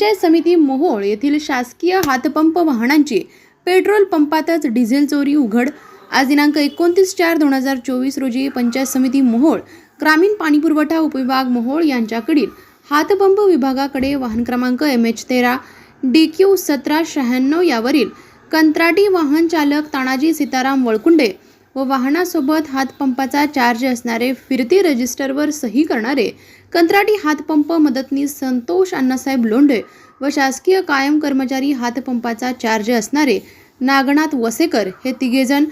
पंचायत समिती मोहोळ येथील शासकीय हातपंप वाहनांची पेट्रोल पंपातच डिझेल चोरी उघड. आज दिनांक एकोणतीस चार दोन हजार चोवीस रोजी पंचायत समिती मोहोळ ग्रामीण पाणीपुरवठा उपविभाग मोहोळ यांच्याकडील हातपंप विभागाकडे वाहन क्रमांक एम एच तेरा डी क्यू सतरा शहाण्णव यावरील कंत्राटी वाहन चालक तानाजी सीताराम वळकुंडे व वाहनासोबत हातपंपाचा चार्ज असणारे फिरती रजिस्टरवर सही करणारे कंत्राटी हातपंप मदतनीस संतोष अण्णासाहेब लोंढे व शासकीय कायम कर्मचारी हातपंपाचा चार्ज असणारे नागनाथ वसेकर हे तिघेजण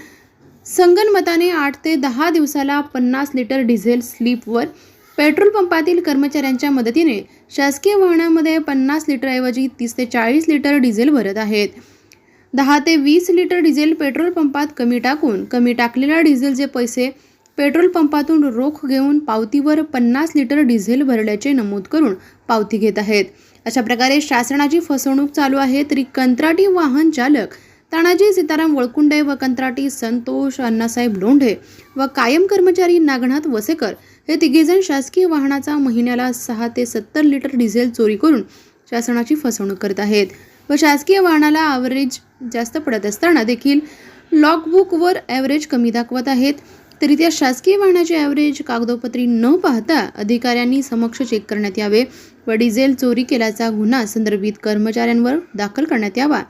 संगनमताने आठ ते दहा दिवसाला पन्नास लिटर डिझेल स्लीपवर पेट्रोल पंपातील कर्मचाऱ्यांच्या मदतीने शासकीय वाहनामध्ये पन्नास लिटरऐवजी तीस ते चाळीस लिटर डिझेल भरत आहेत. दहा ते वीस लिटर डिझेल पेट्रोल पंपात कमी टाकून कमी टाकलेल्या डिझेलचे पैसे पेट्रोल पंपातून रोख घेऊन पावतीवर पन्नास लिटर डिझेल भरल्याचे नमूद करून पावती घेत आहेत. अशा प्रकारे शासनाची फसवणूक चालू आहे तरी कंत्राटी वाहन चालक तानाजी सीताराम वळकुंडे व कंत्राटी संतोष अण्णासाहेब लोंढे व कायम कर्मचारी नागनाथ वसेकर हे तिघेजण शासकीय वाहनाचा महिन्याला सहा ते सत्तर लिटर डिझेल चोरी करून शासनाची फसवणूक करत आहेत व शासकीय वाहनाला ॲव्हरेज जास्त पडत असताना देखील लॉगबुकवर ॲव्हरेज कमी दाखवत आहेत. तरी त्या शासकीय वाहनाचे ॲव्हरेज कागदोपत्री न पाहता अधिकाऱ्यांनी समक्ष चेक करण्यात यावे व डिझेल चोरी केल्याचा गुन्हा संदर्भित कर्मचाऱ्यांवर दाखल करण्यात यावा.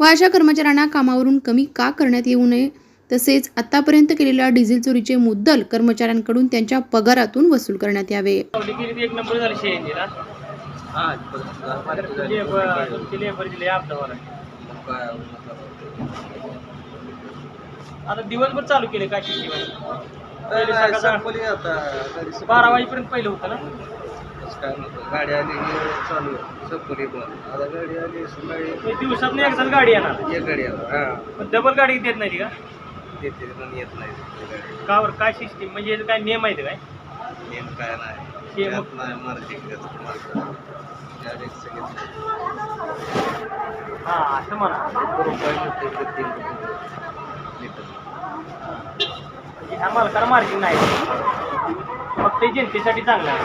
व अशा कर्मचाऱ्यांना कामावरून कमी का करण्यात येऊ नये? तसेच आतापर्यंत केलेल्या डिझेल चोरीचे मुद्दल कर्मचाऱ्यांकडून त्यांच्या पगारातून वसूल करण्यात यावे. एक आपल्यावर आता दिवसभर चालू केले काय पहिले सकाळ बारा वाजेपर्यंत पहिलं होतं ना? गाडी आली की चालू पण. आता गाडी आली दिवसात एकदाच गाडी येणार. एक गाडी आला हा. पण डबल गाडी देत नाही ती का? येते पण येत नाही ती गाडी कावर काय सिस्टीम म्हणजे याचं काय नियम आहे ते काय? नेम काय नाही. हे मग- त्यात नाही मार्जिन घेत मार्जिन डायरेक्ट सगळे हां असं म्हणा. ह्या मालकाला मार्जिन नाही. मग ते जनतेसाठी चांगलं आहे.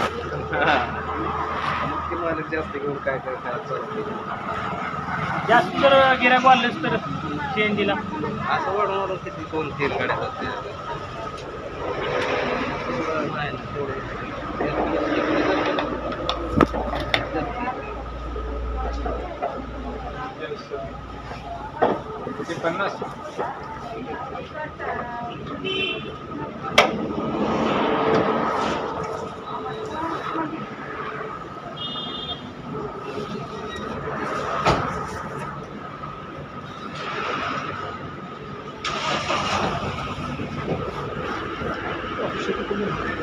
मग ते मालक जास्त घेऊन काय काय जास्त तर गिराक वाढलंच तर सीएनजीला असं वाढून वाढून किती दोन तीन गाड्या. होते नाही तेवढं पन्नास.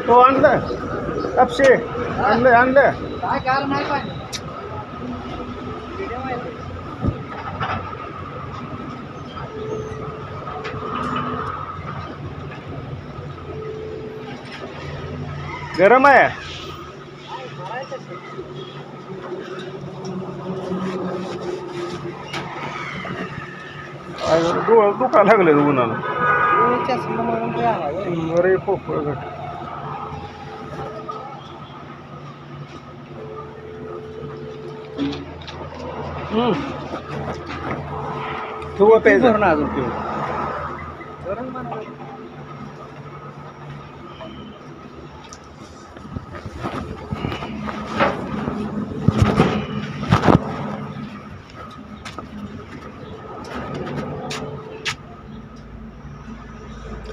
तो आणलं. कापशे. आणलं आणलं. गरम आहे? डोळं दुखा लागले उन्हाला अरे पोपळ घट ठेवा प्यायचं अजून पिऊ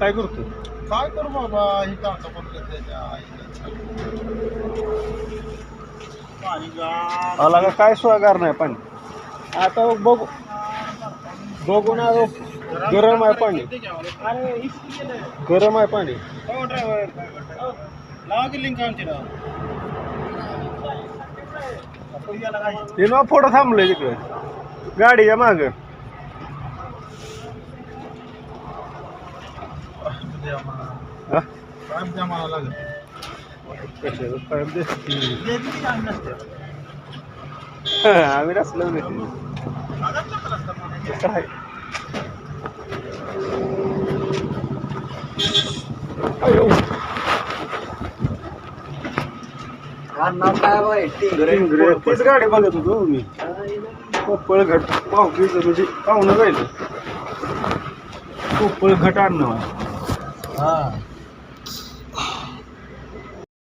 काय करतो? काय करू बाबा? ही काका पण त्याच्या पाणी गार आला का? काय स्वागार नाही पाणी? आता बघू. बघून आलो गरम आहे पाणी. अरे गरम आहे पाणी. हो ड्रायव्हर लावा की लिंक आमची राव आपण याला काय हे ना फोटो थांबलोय तिकडे. गाडीच्या माग. आम्ही नसते नसलो नाही काय तीच गाडी बघत होतो मी घट पावकीचं म्हणजे पाहुणं जायचं कोपळ घट आणणं हा